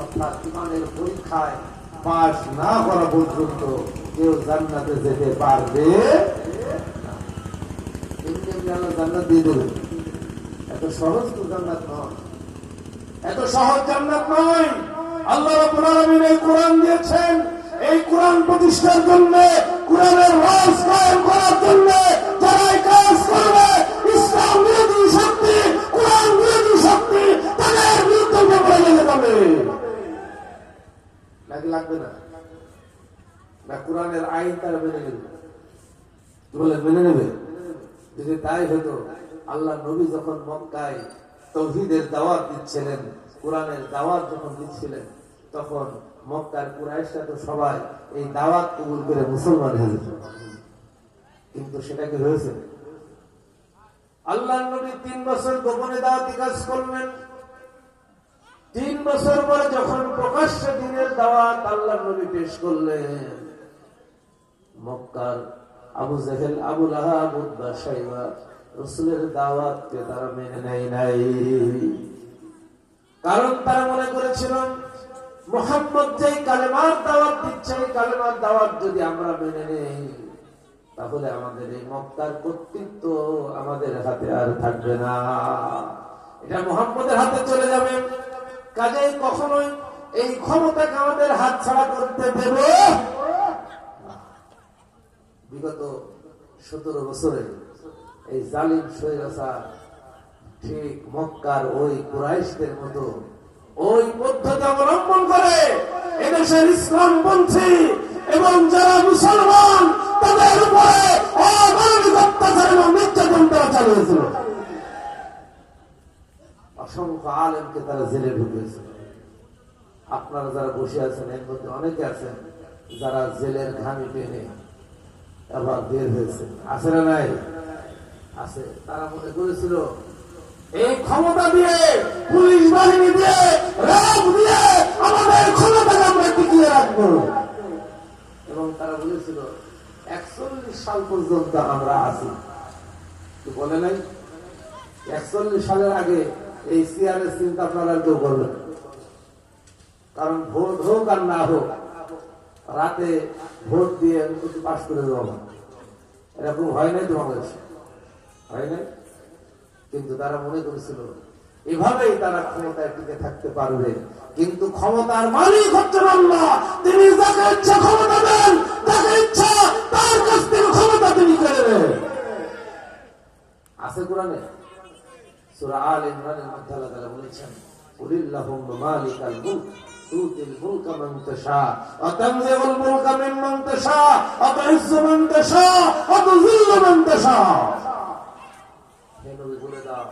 অর্থাৎ ইমানের পরীক্ষায় পাশ না করা পর্যন্ত কেউ জান্নাতে যেতে পারবে জান্নাত দিয়ে দেবে এত সহজ তো জান্নাত নয়। এত সহজ জান্নাত নয়। আল্লাহ কোরআন দিয়েছেন। এই কোরআন প্রতিষ্ঠার জন্য কোরআনের নাকি লাগবে না? না, কোরআনের আইন তারা মেনে নেবে। বলে মেনে নেবে। যদি তাই হতো, আল্লাহ নবী যখন মক্কায় তৌহিদের দাওয়াত দিচ্ছিলেন, কোরআনের দাওয়াত যখন দিচ্ছিলেন, তখন মক্কার কুরাইশরা তো সবাই এই দাওয়াত কবুল করে মুসলমান হয়ে কিন্তু সেটা কি হয়েছে? আল্লাহ নবী তিন বছর গোপনে দাওয়াতি কাজ করলেন। তিন বছর পরে যখন প্রকাশ্য দিনের দাওয়াত আল্লাহ নবী পেশ করলেন, মক্কার আবু জাহেল, আবু লাহাব উদ্বা সাইবা রসুলের দাওয়াতকে তারা মেনে নেয় নাই। কারণ তারা মনে করেছিল, মোহাম্মদ যেই কালেমার দাওয়াত দিচ্ছে, এই কালেমার দাওয়াত যদি আমরা মেনে নেই, তাহলে আমাদের এই মক্কার কর্তৃত্ব আমাদের হাতে আর থাকবে না। এটা মোহাম্মদের হাতে চলে যাবে। কাজেই কখনোই এই ক্ষমতাকে আমাদের হাত ছাড়া করতে দেবে বিগত সতেরো বছরে এই জালিম সৈরাসা ঠিক মক্কার ওই কুরাইশদের মতো ওই পদ্ধতি অবলম্বন করে এদেশের ইসলাম পন্থী এবং যারা মুসলমান তাদের উপরে অমানবিক অত্যাচার এবং নির্যাতন তারা চালিয়েছিল অসংখ্য আলেমকে তারা জেলে ঢুকিয়েছিল আপনারা যারা বসে আছেন, এর মধ্যে অনেকে আছেন, যারা জেলের ঘামি টেনে আবার বের হয়েছে। আছে না নাই? আছে। তারা মনে করেছিল এই ক্ষমতা দিয়ে, পুলিশ বাহিনী দিয়ে, রাগ দিয়ে আমাদের ক্ষমতাকে আমরা টিকিয়ে রাখব। এবং তারা বলেছিল, একচল্লিশ সাল পর্যন্ত আমরা আছি। বলে নাই? একচল্লিশ সালের আগে এই সিআরএস চিন্তা আপনারা কেউ করবেন কারণ ভোট হোক আর না হোক, রাতে ভোট দিয়ে কিছু পাশ করে দেওয়া। এরকম হয় নাই তো বাংলাদেশে হয় নাই? কিন্তু তারা মনে করেছিল, এভাবেই তারা ক্ষমতায় টিকে থাকতে পারবে। কিন্তু ক্ষমতার মালিক হচ্ছে আল্লাহ। আল ইমরানের মধ্যে আল্লাহ বলেছেন হে নবী বলে দাও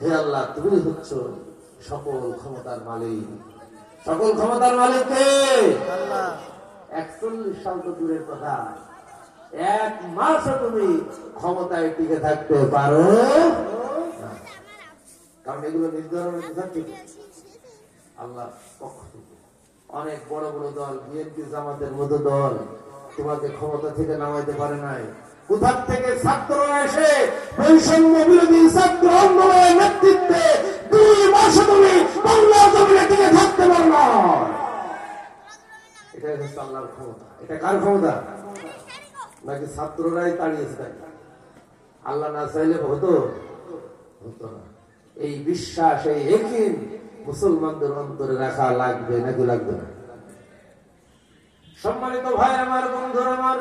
হে আল্লাহ তুমি হচ্ছ সকল ক্ষমতার মালিক। সকল ক্ষমতার মালিক কে? একচল্লিশ সাল তো দূরের কথা। এক মাসও তুমি ক্ষমতায় টিকে থাকতে পারো। কারণ এগুলো থেকে আল্লাহ পক্ষ থেকে অনেক বড় বড় দল, বিএনপি জামাতের মতো দল তোমাকে ক্ষমতা থেকে নামাইতে পারে নাই। কোথার থেকে ছাত্ররা এসে বৈষম্য বিরোধী ছাত্র আন্দোলনের নেতৃত্বে দুই মাসে তুমি বাংলা জমিনে টিকে থাকতে পারো না এটাই হচ্ছে আল্লাহর ক্ষমতা। এটা কার ক্ষমতা? নাকি ছাত্ররাই তাড়িয়েছে তাকে? আল্লাহ না চাইলে হতো? হতো না। এই বিশ্বাস, এই একিন মুসলমানদের অন্তরে রাখা লাগবে নাকি লাগবে না? সম্মানিত ভাই আমার, বন্ধুর আমার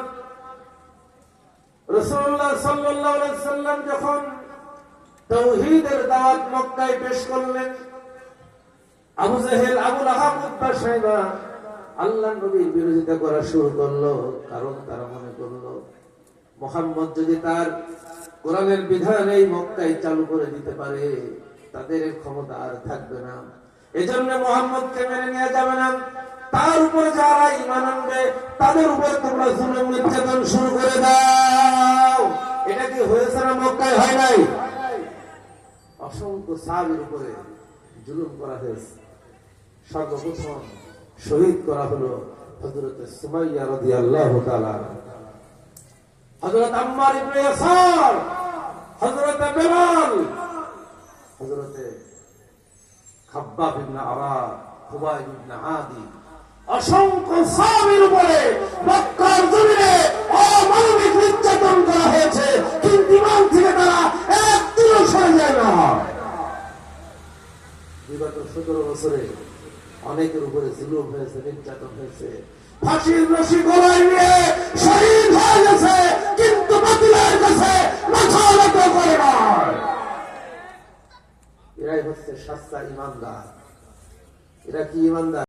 রসুল্লাহ সাল্লাম যখন তৌহিদের দাওয়াত মক্কায় পেশ করলেন, আবু জাহেল, আবুল আহাবুদ্দা সাহেবা আল্লাহ নবীর বিরোধিতা করা শুরু করল, কারণ তারা মনে করল, মোহাম্মদ যদি তার কোরআনের বিধান এই মক্কায় চালু করে দিতে পারে, তাদের ক্ষমতা আর থাকবে না। এজন্য মোহাম্মদকে মেনে নেওয়া যাবে না। তার উপরে যারা ইমান আনবে, তাদের উপরে তোমরা জুলুম, নির্যাতন শুরু করে দাও। এটা কি হয়েছে না মক্কায়? হয় নাই। অসংখ্য সাহাবির উপরে জুলুম করা হয়েছে। সর্বপ্রথম শহীদ করা হলো হজরত সুমাইয়া রাদিয়াল্লাহু তাআলা। হযরত আম্মার ইবনে ইয়াসার বেলাল খাব্বাব ইবনে ইবনে আদি অসংখ্য সাহাবীর উপরে মক্কার জমিনে অমানবিক নির্যাতন করা হয়েছে। কিন্তু ইমান থেকে তারা সরে যায় না। বিগত সতেরো বছরে অনেকের উপরে জুলুম হয়েছে, নির্যাতন হয়েছে। ফাঁসির রশি নিয়ে শহীদ হয়ে গেছে, কিন্তু কাছে মাথা করে না এরাই হচ্ছে সাস্তা ইমানদার। এরা কি ইমানদার?